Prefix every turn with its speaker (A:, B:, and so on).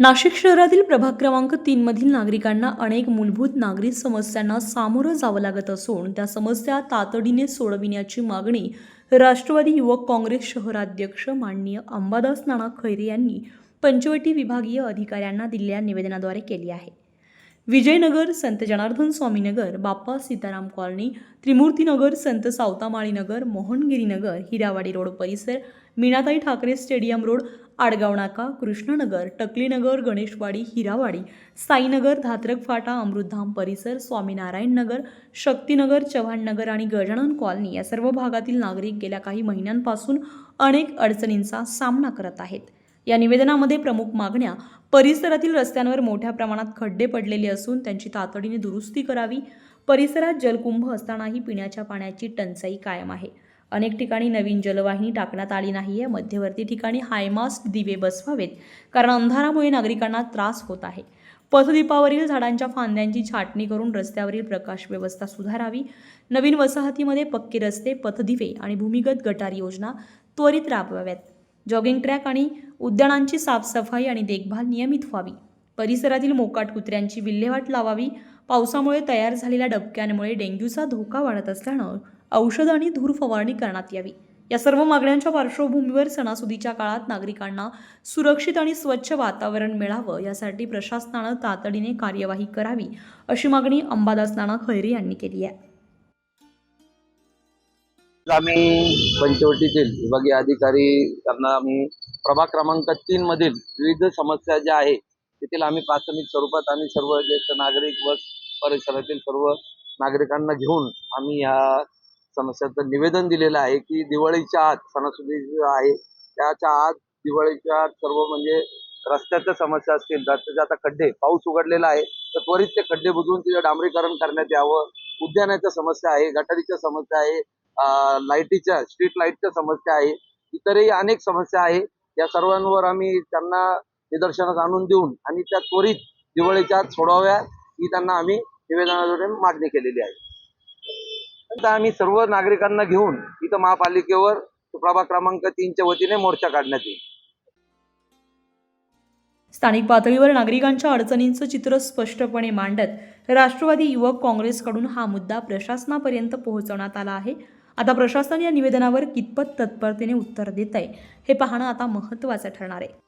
A: नाशिक शहरातील प्रभाग क्रमांक तीन मधील नागरिकांना अनेक मूलभूत नागरिक समस्यांना सामोरं जावं लागत असून त्या समस्या तातडीने सोडविण्याची मागणी राष्ट्रवादी युवक काँग्रेस शहराध्यक्ष माननीय अंबादास नाना खैरे यांनी पंचवटी विभागीय अधिकाऱ्यांना दिलेल्या निवेदनाद्वारे केली आहे. विजयनगर संत जनार्दन स्वामीनगर बाप्पा सीताराम कॉलनी त्रिमूर्तीनगर संत सावतामाळीनगर मोहनगिरीनगर हिरावाडी रोड परिसर मीनाताई ठाकरे स्टेडियम रोड आडगाव नाका कृष्णनगर टकलीनगर गणेशवाडी हिरावाडी साईनगर धात्रक फाटा अमृतधाम परिसर स्वामीनारायण नगर शक्तीनगर चव्हाणनगर आणि गजानन कॉलनी या सर्व भागातील नागरिक गेल्या काही महिन्यांपासून अनेक अडचणींचा सामना करत आहेत. या निवेदनामध्ये प्रमुख मागण्या परिसरातील रस्त्यांवर मोठ्या प्रमाणात खड्डे पडलेले असून त्यांची तातडीने दुरुस्ती करावी परिसरात जलकुंभ असतानाही पिण्याच्या पाण्याची टंचाई कायम आहे. अनेक ठिकाणी नवीन जलवाहिनी टाकण्यात आली नाही आहे मध्यवर्ती ठिकाणी हायमास्ट दिवे बसवावेत कारण अंधारामुळे नागरिकांना त्रास होत आहे. पथदीपावरील झाडांच्या फांद्यांची छाटणी करून रस्त्यावरील प्रकाश व्यवस्था सुधारावी. नवीन वसाहतीमध्ये पक्के रस्ते पथदिवे आणि भूमिगत गटार योजना त्वरित राबवाव्यात. जॉगिंग ट्रॅक आणि उद्यानांची साफसफाई आणि देखभाल नियमित व्हावी. परिसरातील मोकाट कुत्र्यांची विल्हेवाट लावावी. पावसामुळे तयार झालेल्या डबक्यांमुळे डेंग्यूचा धोका वाढत असल्यानं औषध आणि धूर फवारणी करण्यात यावी. या सर्व मागण्यांच्या पार्श्वभूमीवर सणासुदीच्या काळात नागरिकांना सुरक्षित आणि स्वच्छ वातावरण मिळावं यासाठी प्रशासनानं तातडीने कार्यवाही करावी अशी मागणी अंबादास नाना खैरे यांनी केली आहे.
B: आम्ही पंचवटीतील विभागीय अधिकारी त्यांना आम्ही प्रभाग क्रमांक तीन मधील विविध समस्या ज्या आहे तेथील आम्ही प्राथमिक स्वरूपात आम्ही सर्व ज्येष्ठ नागरिक व परिसरातील सर्व नागरिकांना घेऊन आम्ही या समस्याचं निवेदन दिलेलं आहे की दिवाळीच्या आत सणासुदी आहे त्याच्या आत दिवाळीच्या आत सर्व म्हणजे रस्त्याच्या समस्या असतील रस्त्याचे आता खड्डे पाऊस उघडलेला आहे तर त्वरित ते खड्डे बुजवून तिथे डांबरीकरण करण्यात यावं. उद्यानाच्या समस्या आहे गटारीच्या समस्या आहे लाईटीच्या स्ट्रीट लाईटच्या समस्या आहे इतरही अनेक समस्या आहे. या सर्वांवर आम्ही त्यांना निदर्शनास आणून देऊन आणि त्या त्वरित दिवाळीच्या आत सोडवाव्या ही त्यांना आम्ही निवेदनाद्वारे मागणी केलेली आहे. आम्ही सर्व नागरिकांना घेऊन इथं महापालिकेवर प्रभाग क्रमांक तीनच्या वतीने मोर्चा काढण्यात येईल.
A: स्थानिक पातळीवर नागरिकांच्या अडचणींचं चित्र स्पष्टपणे मांडत राष्ट्रवादी युवक काँग्रेसकडून हा मुद्दा प्रशासनापर्यंत पोहोचवण्यात आला आहे. आता प्रशासन या निवेदनावर कितपत तत्परतेने उत्तर देत आहे हे पाहणं आता महत्त्वाचं ठरणार आहे.